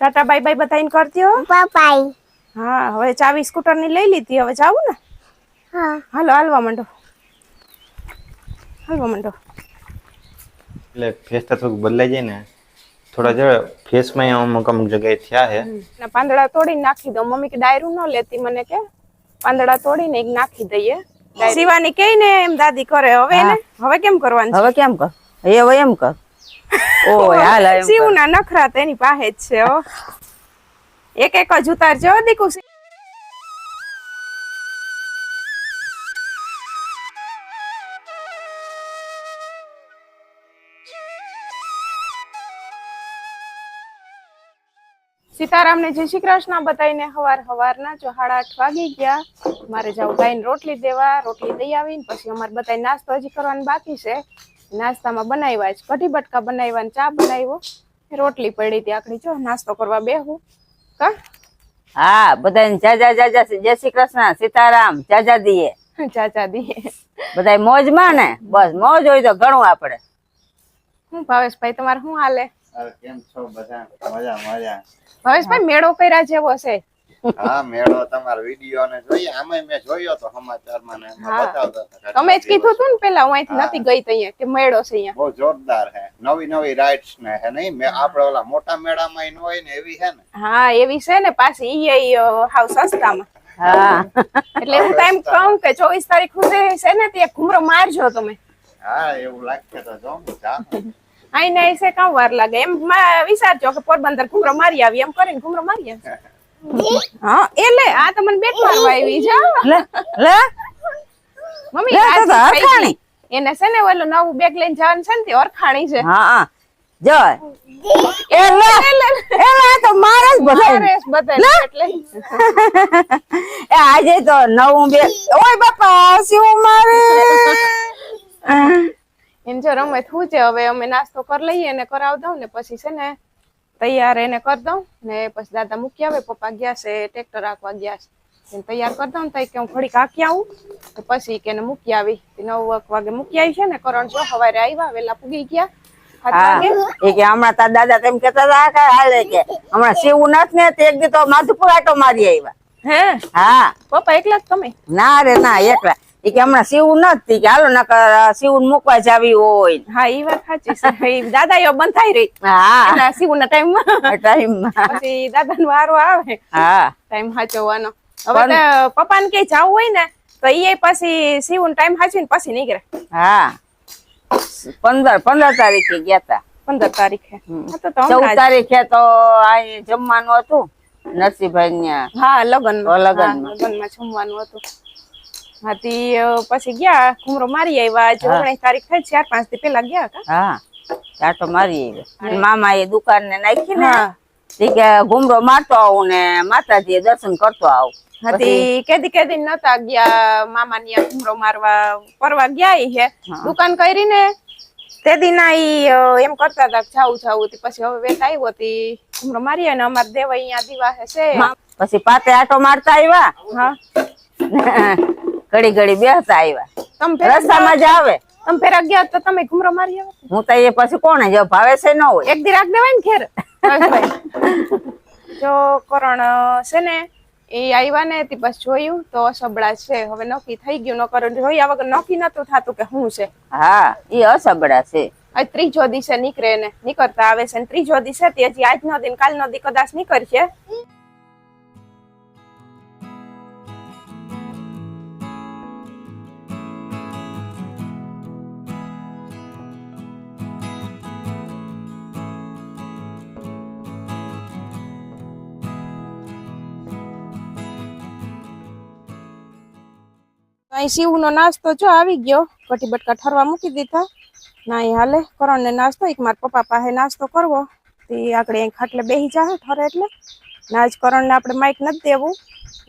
Tata bye by બતાવીને કરતી હો. પપાઈ હા હવે ચાવી સ્કૂટરની લઈ લીધી હવે જાવું ને? હા. હાલો હાલવા માંડો. હાલવા માંડો. એટલે ફેસ તો થોડુંક બદલાઈ જાય ને. થોડા જરા ફેસમાં અમુક અમુક જગ્યાએ થયા છે. ના પાંદડા તોડીને નાખી દો મમ્મી કે ડાયરું ન લેતી મને કે. પાંદડા તોડીને એક નાખી દઈએ. શિવાની કે ને એમ દાદી કરે. હવે ને હવે કેમ કરવાનું હવે કેમ કર? એ હવે એમ કર. ઓય હાલ શિવના નખરા તેની પાસે જ છે હો. એક એક જ ઉતારજો દીકુ સીતારામને જય શ્રી કૃષ્ણ બતાવીને હવાર હવારના જો સાડા આઠ વાગી ગયા. મારે જવું ગાઈને રોટલી દેવા રોટલી દઈ આવીને પછી અમારે બતાવી નાસ્તો હજી કરવાનો બાકી છે. નાસ્તામાં બનાવ્યા છે. કઢી બટકા બનાવ્યા ને ચા બનાવ્યો. રોટલી પડી હતી આખડી. જો નાસ્તો કરવા બેહું. કા? હા બધાને જા જા જય શ્રી કૃષ્ણ સીતારામ જાજા દીએ. જા જા દીએ. બધા મોજમાં ને? બસ મોજ હોય તો ઘણું આપણે. હું ભાવેશભાઈ તમારે શું હાલે કેમ છો બધા? મજા મજા. ભાવેશભાઈ મેળો કર્યા જેવો છે. હા મેળો તમારો વીડિયો ને જોઈએ. આમાં મેં જોયો તો સમાચારમાં ને બતાવતા હતા તમે જ કીધું હતું ને પેલા હું અહીંથી નથી ગઈ તો અહીંયા કે મેળો છે અહીંયા. બહુ જોરદાર હે. નવી નવી રાઇડ્સ ને હે નહીં? મે આપણે ઓલા મોટા મેળામાં ઈ ન હોય ને એવી હે ને. હા એવી છે ને પાછી ઈ ઈ, હાવ સસ્તામાં. હા. એટલે હું ટાઈમ એમ કહું કે ચોવીસ તારીખ સુધી છે ને તે ઘુમરો મારજો તમે. હા એવું લાગશે તો જો હું જાઉં આઈને આઈ છે કામ વાર લાગે. એમ મા- વિચારજો કે પોરબંદર ઘુમરો મારી આવી એમ કરીને ઘુમરો મારી આવી. હા એ લે આ તો મને બેટ મારવા આવી છે. લે લે. મમ્મી આ તો. ગઈ. એને છે ને ઓલું નવું બેગ લઈને જવાનું છે ને તે અરખાણી છે. હા હા. જો. એ લે. એ લે તો મારે જ બતાય એટલે. એ આજે તો નવું બેગ ઓય બાપા શું મારે? એમ જો રમે થયું છે હવે અમે નાસ્તો કરી લઈએ ને કરાવ દઉં ને પછી છે ને તૈયાર એને કરી દઉં ને પછી દાદા મૂકી આવે પપ્પા ગયા છે ટ્રેક્ટર રાખવા ગયા છે. એને તૈયાર કરી દઉં ને તો કે હું ઘડીક હાંકી આવું તો પછી કે એને મૂકી આવી. નવ વાગે મૂકી આવી છે ને કરણ જો સવારે આવ્યા વેલા પૂગી ગયા. એ કે હમણાં તાર દાદા તેમ કેતા હતા કે હાલે કે? હમણાં નથી ને તે એક દી તો માધુપુર આટો મારી આવ્યા હે? હા. પપ્પા એકલા જ તમે? ના રે ના એકલા. કે હમણાં સીવું નથી કે હાલો નકર સીવું મૂકવા જાવી હોય. હા એ વાત સાચી છે. દાદા એવો બંધાઈ રહી હા. ના સીવના ટાઈમમાં. ટાઈમ પછી દાદાનો વારો આવે. હા. ટાઈમ સાચવવાનો. હવે પપ્પા ને કઈ જવું હોય ને તો એ પછી સીવું ટાઈમ સાચવીને પછી નીકળે. હા. પંદર પંદર તારીખે ગયા તા. પંદર તારીખે. ચૌદ તારીખે તો અહીં જમવાનું હતું. નરસિંહભાઈ હા લગન લગન લગનમાં. લગનમાં જમવાનું હતું. હા તી અ, પછી ગયા ઘુમરો મારી આવ્યા આજે ઓગણીસ તારીખ થઈ ચાર પાંચથી પેલા ગયા હતા. હા આટો મારી આવ્યા મામા એ દુકાન ને નાખી ને કે ઘુમરો મારતો આવું ને માતાજી દર્શન કરતો આવું. હતી કેદી કેદી નતા ગયા મામા ની ઘુમરો મારવા ફરવા ગયા હે. દુકાન કરી ને તે દીના ઈ એમ કરતા હતા જાવું જાવું પછી હવે વેત આવ્યો હતી ઘુમરો મારી અને અમાર દેવા અહીંયા દિવાસે છે પછી પાતે આટો મારતા આવ્યા હા. ઘડી ઘડી બેસતા આવ્યા રસ્તામાં જ આવે. તમે પેલા ગયા તો તમે ઘુમરો મારી આવે. હું તો એ પછી કોને જો ભાવે છે ન હોય. એક દી રાખ દેવાય ને ખેર જો કરણ છે ને એ આવ્યા ને તે પછી જોયું તો અસબડા છે. હવે નક્કી થઈ ગયું. ન કરણ જોયા વગર નક્કી નતું થતું કે શું છે. હા એ અસબડા છે. ત્રીજો દિવસે નીકળે ને. નીકળતા આવે છે ને. ત્રીજો દિવસે તે હજી આજનો દિન કાલનો દી કદાચ નીકળશે. અહીં શિવનો નાસ્તો જો આવી ગયો. કટી બટકા ઠરવા મૂકી દીધા. ના અહીં હાલે. કરણ ને નાસ્તો, એક મારા પપ્પા પાસે નાસ્તો કરવો. તે આગળ અહીં ખાટલે બેસી જાહે, ઠરે એટલે. ના, આજ કરણને આપણે માઇક નથી દેવું.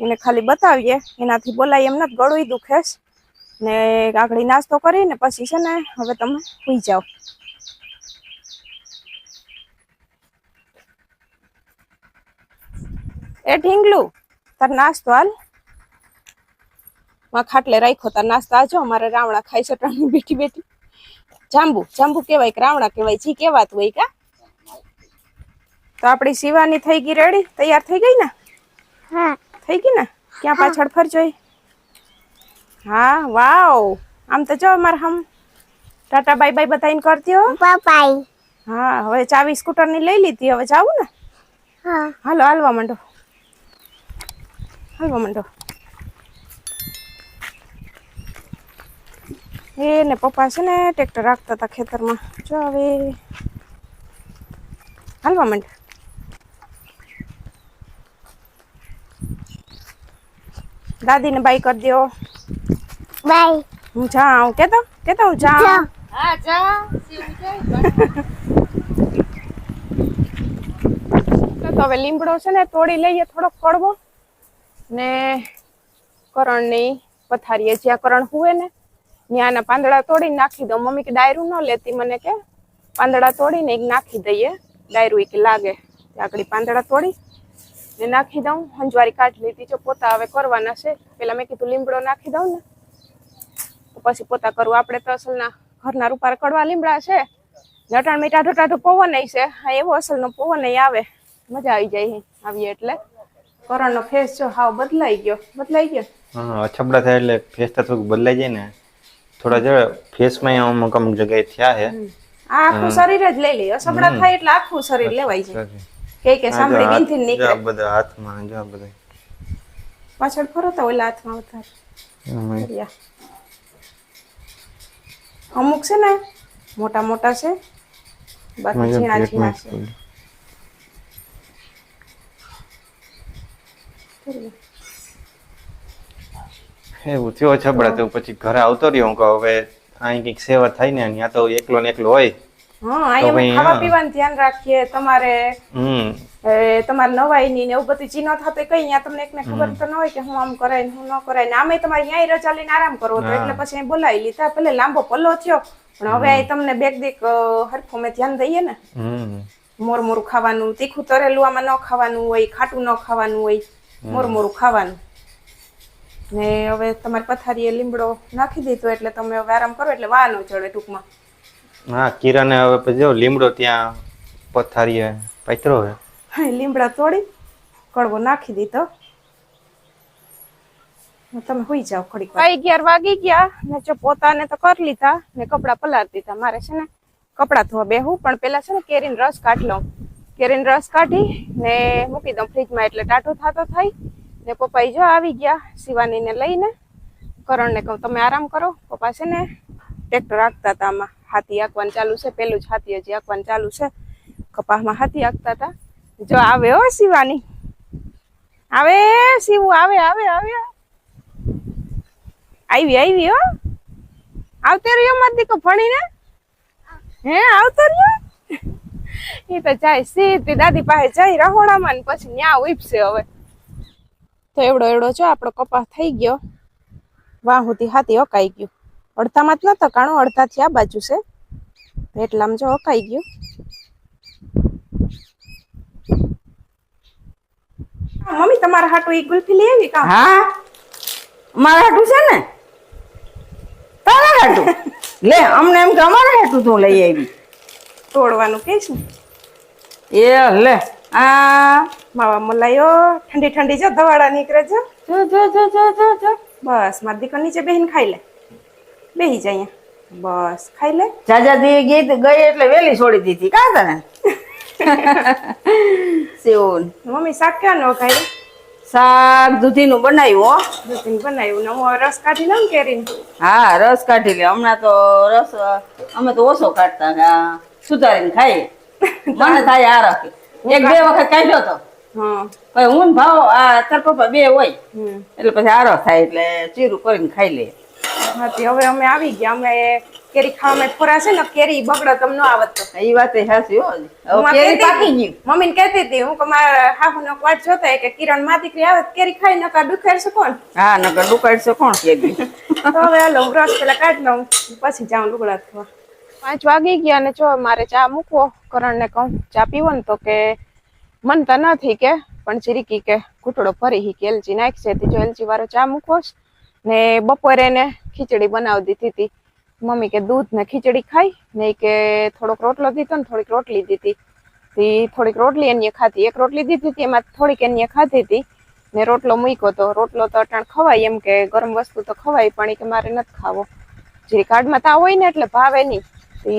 એને ખાલી બતાવીએ. એનાથી બોલાય એમ નથી ગળું દુખે. ને આગળ નાસ્તો કરીને પછી છે ને હવે તમે સુઈ જાઓ. એ ઢીંગલું, તાર નાસ્તો હાલ. માં ખાટલે રાખ્યો તા નાસ્તા. આજો અમારે રાવણા ખાઈ છે બેઠી બેઠી. જાંબુ જાંબુ કહેવાય કે રાવણા કહેવાય જી કહેવાતું હોય કા? તો આપણી શિવાની થઈ ગઈ રેડી તૈયાર થઈ ગઈ ને? હા. થઈ ગઈ ને? ક્યાં પાછળ ફરજો હા વાવ. આમ તો જો અમારે હમ. ટાટા બાય બાય બતાવીને કરતી હો પપાઈ હા હવે ચાવી સ્કૂટરની લઈ લીધી હવે જાવું ને? હા. હાલો હાલવા માંડો. હાલવા માંડો. એ ને પપ્પા છે ને ટ્રેક્ટર રાખતા હતા ખેતરમાં. જો હવે હાલવા માંડ દાદીને બાય કરી દો બાય. હું જાઉં. કેતો? કેતો હું જાઉં? તો હવે લીમડો છે ને તોડી લઈએ થોડોક કડવો ને કરણની પથારીએ જ્યાં કરણ હુએ ને ત્યાંના પાંદડા તોડી નાખી દઉં. મમ્મી કે ડાયરું ન લેતી. મને કે પાંદડા તોડીને એક નાખી દઈએ. ડાયરું એક લાગે. આગળ પાંદડા તોડી ને નાખી દઉં. હંજવારી કાઢી લીધી. જો પોતા હવે કરવાના છે. પેલા મેં કીધું લીમડો નાખી દઉં ને. તો પછી પોતા કરવું આપણે તો અસલના ઘરના રૂપાર કડવા લીમડા છે. નટાણ મીઠા ટાઢો પવન છે. હા, એવો અસલનો પવન આવે. મજા આવી જાય આવીએ એટલે. કરણનો ફેસ જો હાવ બદલાઈ ગયો. બદલાઈ ગયો. હા અછબડા થાય એટલે ફેસ તો થોડુંક બદલાઈ જાય ને. થોડા જરા ફેસમાં અમુક અમુક જગ્યાએ થયા છે. આ આખું શરીર જ લઈ લે અસબડા થાય એટલે આખું શરીર લેવાય છે. કે કે સાંભળી આ નીકળે. બધા હાથમાં જો બધા. પાછળ ફરો તો ઓલા હાથમાં આમાં અમુક છે ને મોટા મોટા છે બાકી ઝીણા ઝીણા છે. એવું થયો છબડા તો પછી ઘરે આવતો રહ્યો હું કહું હવે અહીં કંઈક સેવા થાય ને અહીંયા તો એકલો ને એકલો હોય. હા ખાવા પીવાનું ધ્યાન રાખીએ તમારે હમ. તમારે નવાઈની ને એવું બધું ચીનો થતો કઈ અહીંયા તમને એકને ખબર તો ન હોય કે હું આમ કરાય ને હું ન કરાય ને આમે તમારે અહીંયા રજા લઈને આરામ કરવો તો એટલે પછી અહીં બોલાવી લીધા ભલે લાંબો પલ્લો થયો પણ હવે અહીં તમને બેગ દીક હરખું મેં ધ્યાન દઈએ ને. મોર મોરું ખાવાનું તીખું તરેલું આમાં ન ખાવાનું હોય ખાટું ન ખાવાનું હોય મોર મોરું ખાવાનું. ને હવે તમારી પથારીએ લીમડો નાખી દીધો એટલે તમે હવે આરામ કરો એટલે વાહ ન ચડે ટૂંકમાં. હા કિરાને હવે પછી જો લીમડો ત્યાં પથારીએ પાથરો હે હા, લીમડા તોડી કડવો નાખી દીધો. તમે હોઈ જાઓ ઘડીક અગિયાર વાગી ગયા ને જો પોતાને તો કરી લીધા ને કપડા પલાર દીધા. મારે છે ને કપડા ધોવા બેહું પણ પેલા છે ને કેરીન રસ કાઢ લઉં. કેરીન રસ કાઢી ને મૂકી દઉં ફ્રીજમાં એટલે ટાટો થાતો થાય. ને પપ્પા જો આવી ગયા શિવાનીને લઈને. કરણને કહું, તમે આરામ કરો, પપ્પા છે ને ટ્રેક્ટર આખતા હતા આમાં. હાથી આંકવાનું ચાલુ છે, પેલું જ હાથી હજી આંકવાનું ચાલુ છે. કપાસમાં હાથી આંકતા હતા. જો આવે હો શિવાની. આવે, શિવું, આવે આવે આવે. આવી આવી હો. આવતે રહ્યો મત દીકો ભણીને? હે, આવતો રહ્યો? એ તો જાય સીધી દાદી પાસે જઈ રહોડામાં ને પછી ન્યા ઉપસે હવે. તો એવડો એવડો જો આપણો કપાસ થઈ ગયો. વાહ સુધી હાથી હકાઈ ગયું. અડધામાં જ ન તકાણું અડધાથી આ બાજુ છે. એટલામાં જો હકાઈ ગયું. મમ્મી તમારા હાટુ એક ગુલ્ફી લઈ આવી કા? હા. મારા હાટું છે ને? તારા હાટું? લે અમને એમ કે અમારા હાટું તું લઈ આવી. તોડવાનું કે ને એ લે આ માવા મલાયો ઠંડી ઠંડી જો દવાડા નીકળે છે જો જો જો જો જો જો. બસ મારી દીકરી નીચે બેહીને ખાઈ લે. બેહી જાય બસ ખાઈ લે. જાજા દી ગઈ ગઈ એટલે વેલી છોડી દીધી. કા તને? સેવન મમ્મી શાક ક્યાં નો ખાઈ? શાક દૂધીનું બનાવ્યું હો. દૂધીનું બનાવ્યું ને હું રસ કાઢી લઉં કેરીને. હા રસ કાઢી લે. હમણાં તો રસ અમે તો ઓછો કાઢતા સુધારીને ખાઈએ. મને થાય આ રાખી એક બે વખત કાઢ્યો તો. હા. પછી હું ભાવ આ તાર પપ્પા બે હોય. એટલે પછી આરો થાય એટલે ચીરું કરીને ખાઈ લે. હાથી હવે અમે આવી ગયા. અમે કેરી ખાવામાં થોડા છે ને કેરી બગડો તમને ન આવત તો. એ વાત હાસી હો. કેરી પાકી ગઈ. મમ્મીને કહેતી હતી હું કે મારા હાહુનો વાટ જોતા કે કિરણમાં દીકરી આવે કેરી ખાઈ નકા દુખેરશે કોણ? હા નકર ડુકાડશે કોણ કેરી તો હવે હાલો બ્રશ પેલા કાટ લઉં પછી જાઉં લુગડા થવા પાંચ વાગી ગયા ને જો મારે ચા મૂકવો કરણને કહું ચા પીવો ને તો કે મન તો નથી કે, પણ ચીરીકી કે ઘૂંટડો ભરી હી કે એલચી નાખશે. તે જો એલચી વાળો ચા મૂકોશ ને બપોરે ને ખીચડી બનાવી દીધી હતી. મમ્મી કે દૂધ ને ખીચડી ખાઈ, ને કે થોડોક રોટલો દીધો ને થોડીક રોટલી દીધી હતી. થોડીક રોટલી એની ખાધી. એક રોટલી દીધી હતી, એમાં થોડીક એની ખાધી હતી. ને રોટલો મૂક્યો તો રોટલો તો અટાણ ખવાય એમ કે ગરમ વસ્તુ તો ખવાય, પણ કે મારે નથી ખાવો. જે કાર્ડમાં તાવ હોય ને એટલે ભાવે નહીં. એ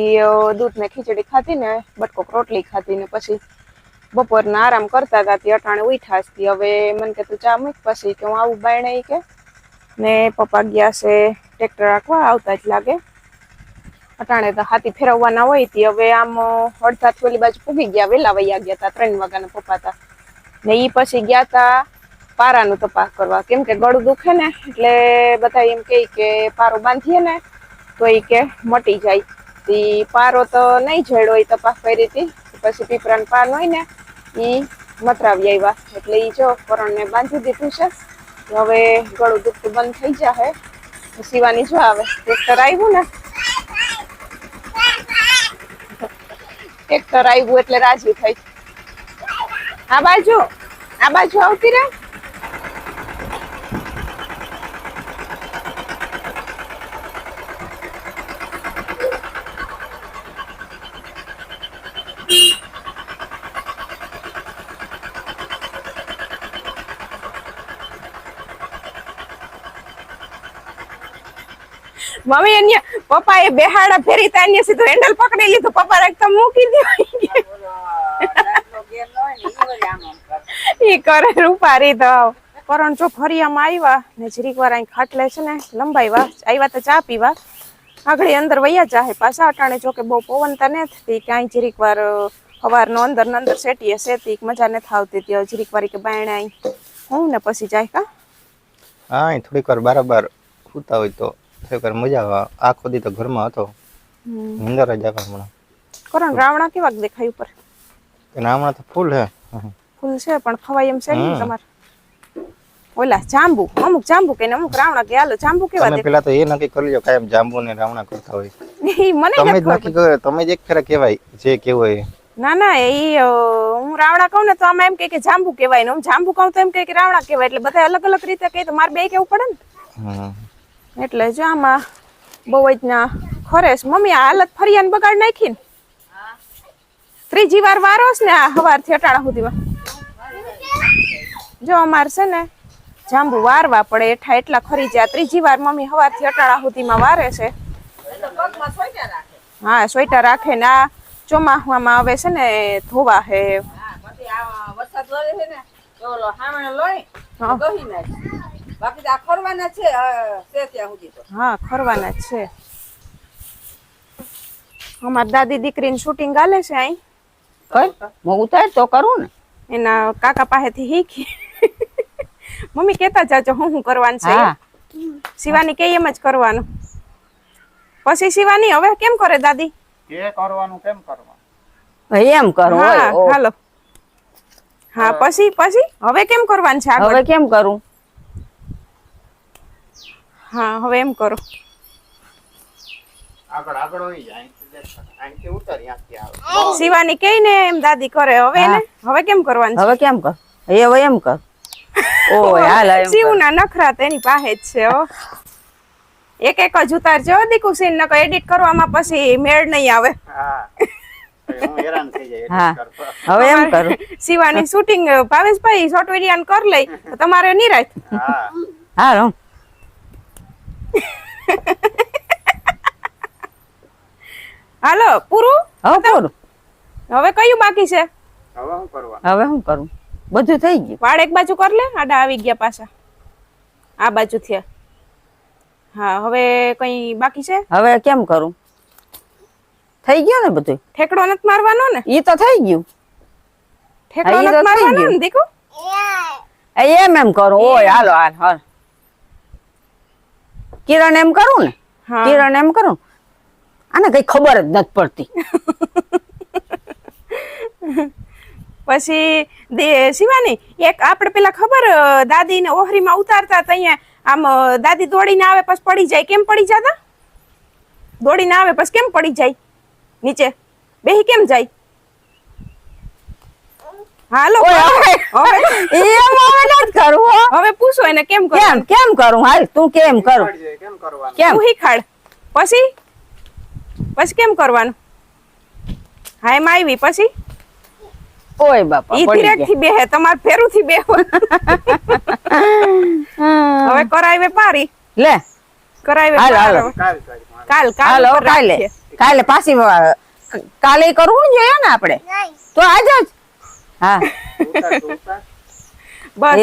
દૂધ ને ખીચડી ખાધી ને બટકોક રોટલી ખાધી ને પછી બપોરના આરામ કરતા હતા તે અટાણે ઉઠ્યા હતી હવે મને કે તું ચા મૂક પછી, કે હું આવું બાયણે કે. ને પપ્પા ગયા છે ટ્રેક્ટર રાખવા, આવતા જ લાગે. અટાણે તો હાથી ફેરવવાના હોય તી. હવે આમ અડધા થોલી બાજુ પૂગી ગયા, વેલા વૈયા ગયા તા, ત્રણ વાગ્યાના પપ્પા તા. ને એ પછી ગયા તા પારાનું તપાસ કરવા. કેમ કે ગળું દુખે ને, એટલે બધા એમ કહે કે પારો બાંધીએ ને, તો એ કે મટી જાય. તી પારો તો નહીં જડ્યો એ તપાસ કરી હતી પછી પીપરાનું પાન હોય ને ઈ મતરાવી આવ્યા એટલે ઈ જો કરણને બાંધી દીધું છે. હવે ગળું દુખતું બંધ થઈ જશે સીવાની જો આવે. ટ્રેક્ટર આવ્યું ને? ટ્રેક્ટર આવ્યું એટલે રાજી થઈ. આ બાજુ. આ બાજુ આવતી રે મમ્મી એને પપ્પા એ બેહાડા ફેરી તા એને હેન્ડલ પકડી લીધું. પપ્પા એકદમ મૂકી દીધું ઈ કરે રૂપારી તો કરણ જો ફરિયામાં આવ્યા ને જરીક વાર અહીં ખાટલે છે ને લંબાઈવા આવ્યા તો ચા પીવા. આગળ અંદર વૈયા જાહે પાછા અટાણે જો કે બહુ પવન તા ને થતી ક્યાંય જરીક વાર સવારનો અંદર ને અંદર સેટીએ સેતી મજા ને થાવતી હતી જરીક વાર કે બાયણે અહીં હું ને પછી જાય કા? હા થોડીક વાર બરાબર સૂતા હોય તો. થોડીક મજા આવે. આખો દી તો ઘરમાં હતો. નીંદર જ આવે હમણાં. કરણ રાવણા કેવા દેખાય ઉપર? રાવણા તો ફૂલ હે. ફૂલ છે પણ ખવાય એમ છે નહીં. તમારે? ઓલા જાંબુ અમુક જાંબુ કે અમુક રાવણા કે હાલો જાંબુ કેવા દેખાય? પેલા તો એ નક્કી કરી લો કાયમ જાંબુ ને રાવણા કરતા હોય. મને તમે જ નક્કી કરો તમે જ એક ફેરા કહેવાય જે કેવું હોય ના ના એ હું રાવણા કહું ને તો આમાં એમ કહે કે જાંબુ કહેવાય ને હું જાંબુ કહું તો એમ કહે કે રાવણા કહેવાય. એટલે બધા અલગ અલગ રીતે કહે તો મારે બે કેવું પડે ને? એટલે જો આમાં બહુ જ ના ખરેશ મમ્મી આ હાલત ફરિયાને બગાડ નાખી ને ત્રીજી વાર વારોસ ને આ હવારથી અટાણા સુધીમાં. જો અમાર છે ને જાંબુ વારવા પડે એઠા એટલા ખરી જ્યાં. ત્રીજી વાર મમ્મી હવારથી અટાણા સુધીમાં વારે છે. હા સ્વેટર રાખે ને આ ચોમાસામાં આવે છે ને ધોવા હે. વરસાદ વરે છે ને હામણે લોહી હા. ગહી નાખ. બાકી આ ખરવાના છે છે ત્યાં સુધી તો. હા ખરવાના છે. અમાર દાદી દીકરીને શૂટિંગ આલે છે અહીં. હું ઉતાર તો કરું ને. એના કાકા પાસેથી શીખી. મમ્મી કેતા જાજો હું હું કરવાનું છે હા. શિવાની કે એમ જ કરવાનું. પછી શિવાની હવે કેમ કરે દાદી? કે કરવાનું કેમ કરવાનું? એમ કરું હા હાલો. હા પછી પછી? હવે કેમ કરવાનું છે આગળ? હવે કેમ કરું? હા હવે એમ કરો. આગળ આગળ હોય જાય અહીંથી દેખાય. અહીંથી ઉતર ત્યાંથી આવે. શિવાની કે ને એમ દાદી કરે હવે ને? હવે કેમ કરવાનું છે? હવે કેમ કર? એ હવે એમ કર. ઓય હાલ એમ. શિવના નખરા તેની પાસે જ છે હો. એક એક જ ઉતારજો દીકુ સીન નકો એડિટ કરવામાં પછી મેળ નહીં આવે. હવે એમ કરું. શિવાની શૂટિંગ ભાવેશભાઈ શોર્ટ વિડિયાન કર લઈ તમારે નિરાય હા. હા હાલો પૂરું? હવે પૂરું હવે કયું બાકી છે? હવે શું કરવા હવે શું કરું? બધું થઈ ગયું. વાળ એક બાજુ કર લે આડા આવી ગયા પાછા. આ બાજુ થયા. હા હવે કઈ બાકી છે? હવે કેમ કરું? થઈ ગયું ને બધું ઠેકડો નથી મારવાનો ને? ઈ તો થઈ ગયું. ઠેકડો નથી મારવાનો ને દીકુ? એમ એમ કરું. ઓય હાલો હાલ હાલ. કિરણ એમ કરું ને? કિરણ એમ કરું? આને કઈ ખબર જ નથી પડતી. પછી દે- શિવાની એક આપણે પેલા ખબર અ, દાદીને ઓહરીમાં ઉતારતા તો અહીંયા આમ દાદી દોડીને આવે પછી પડી જાય. કેમ પડી જતા? દોડીને આવે પછી કેમ પડી જાય? નીચે. બેહી કેમ જાય? હાલો હવે. હવે ઈ હવે ન કરું હવે પૂછો એને કેમ કેમ કેમ કરું? હાલ તું કેમ કરું? કેમ કરવાનું? કેમ? શીખાડ પછી? પછી કેમ કરવાનું? હા એમ આવી પછી? ઓય બાપા ઈ ધીરેકથી બેહે તમાર ફેરું થી બેહો હવે કરાવે પારી. લે. કરાવે હાલ. કાલ કાલ હાલો કાલે. કાલે પાછી કાલે કરવું જોઈએ ને આપણે? તો આજે જ. હા. બસ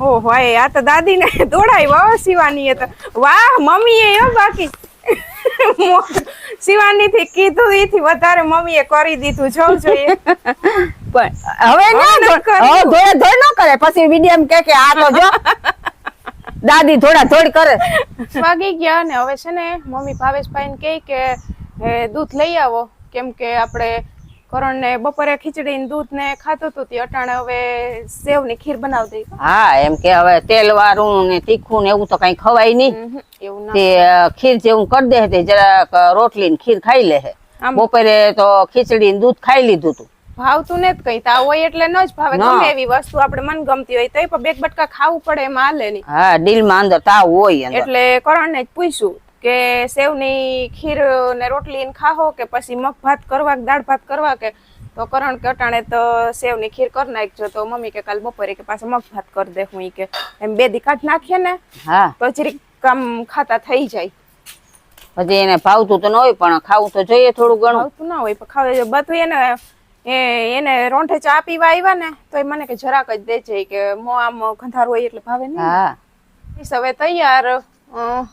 ઓહો આ તો દાદીને દોડાઈ વાહ શિવાની એ તો. વાહ મમ્મી એ હો બાકી. શિવાની થી કીધું ઈ થી વધારે મમ્મી એ કરી દીધું જોવું જોઈએ પણ હવે ના ધોળે ધોળ ન કરે. પછી મીડિયમ કે કે આ તો જો. દાદી થોડા થોડ કરે. વાગી ગયા ને હવે છે ને મમ્મી ભાવેશભાઈ ને કહે કે એ, દૂધ લઈ આવો. કેમ કે આપણે કરણ ને બપોરે ખીચડી ને દૂધ ને ખાતું હતું તે અટાણે હવે સેવની ખીર બનાવી દઈ. હા એમ કે હવે તેલ વાળું ને તીખું ને એવું તો કઈ ખવાય નહીં. એવું તે ખીર જેવું કરી દે તે જરાક રોટલી ને ખીર ખાઈ લે. બપોરે તો ખીચડી ને દૂધ ખાઈ લીધું તું. ભાવતું ને જ કઈ તાવ હોય એટલે ન જ ભાવે. ગમે એવી વસ્તુ આપણે મન ગમતી હોય તો પણ બે બટકા ખાવું પડે એમાં હાલે નહીં. હા દિલમાં અંદર તાવ હોય એટલે કરણ ને જ પૂછ્યું. કે સેવની ખીર ને રોટલી ને ખાહો કે પછી મગ ભાત કરવા કે દાળ ભાત કરવા કે તો કરણ કે અટાણે તો સેવની ખીર કરી નાખજો તો મમ્મી કે કાલ બપોરે કે પાછા મગ ભાત કરી દે હું કે. એમ બે દી કાઢ નાખીએ ને હા. તો જરીક કામ ખાતા થઈ જાય. પછી એને ભાવતું તો ન હોય પણ ખાવું તો જોઈએ થોડું ઘણું. ભાવતું ના હોય પણ ખાવે બધું એને એ એને રોંઠે ચા પીવા આવ્યા ને તો એ મને કે જરાક જ દેજે કે મો આમ ખંધારું હોય એટલે ભાવે નહીં. હા. હવે તૈયાર.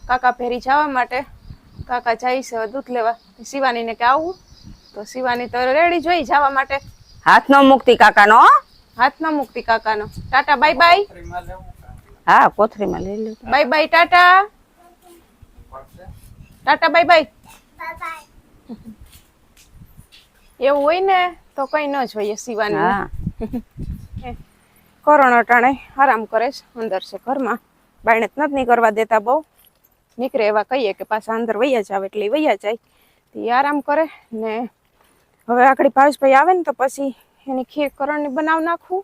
કાકા ફેરી જવા માટે. કાકા જાય છે દૂધ લેવા. શિવાનીને કે આવું. તો શિવાની તો રેડી જોઈ જવા માટે. હાથ નો મુક્તિ કાકાનો? હાથ મુક્તિ મુકતી કાકાનો. Tata bye bye. હા કોથળીમાં લઈ લે bye bye tata. Tata bye bye. એવું હોય ને તો કઈ ન જોઈએ શિવાની. કોરોના ટાણે આરામ કરે છે અંદર છે ઘરમાં. બાયણે નથી કરવા દેતા બહુ. નીકળે એવા કહીએ કે પાછા અંદર વૈયા જાવ એટલે વૈયા જાય. તે આરામ કરે ને હવે આખડી ભાવેશભાઈ આવે ને તો પછી એની ખીર કરણની બનાવ નાખવું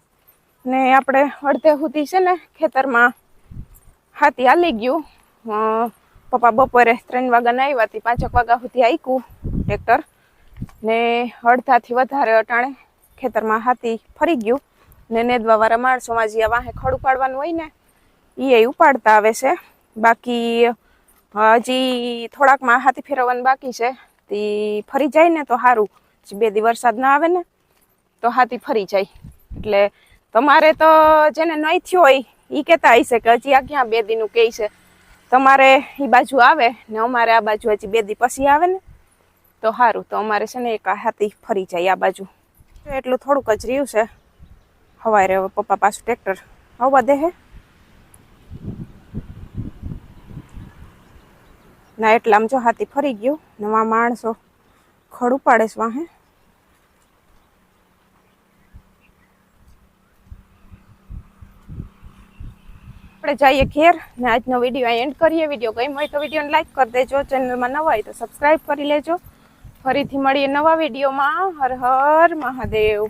ને આપણે અડધે સુધી છે ને ખેતરમાં હાથી હાલી ગયું. પપ્પા બપોરે ત્રણ વાગ્યાના આવ્યા હતી પાંચેક વાગ્યા સુધી આઈકું ટ્રેક્ટર ને અડધાથી વધારે અટાણે ખેતરમાં હાથી ફરી ગયું. ને નેદવા વાળા માણસોમાં જે વાહે ખડું પાડવાનું હોય ને એ ઉપાડતા આવે છે. બાકી હજી થોડાકમાં હાથી ફેરવવાનું બાકી છે. તે ફરી જાય ને તો સારું બે દી વરસાદ ના આવે ને, તો હાથી ફરી જાય. એટલે તમારે તો જેને નહીં થયો હોય એ કહેતા હશે કે હજી આ ક્યાં બે દીનું કહે છે. તમારે એ બાજુ આવે ને અમારે આ બાજુ હજી બે દી પછી આવે ને, તો સારું તો અમારે છે ને એક હાથી ફરી જાય આ બાજુ. એટલું થોડુંક જ રહ્યું છે. હવારે હવે પપ્પા પાછું ટ્રેક્ટર આવવા દે હે. ના, એટલે આમ જો હાથી ફરી ગયું. નવા માણસો. ખડ ઉપાડે છે વાહે. આપણે જઈએ ઘેર ને આજનો વીડિયો એન્ડ કરીએ. વીડિયો ગમ્યો હોય તો વિડીયોને લાઈક કરી દેજો. ચેનલમાં નવા હોય તો સબસ્ક્રાઈબ કરી લેજો. ફરીથી મળીએ નવા વિડીયોમાં હર હર મહાદેવ.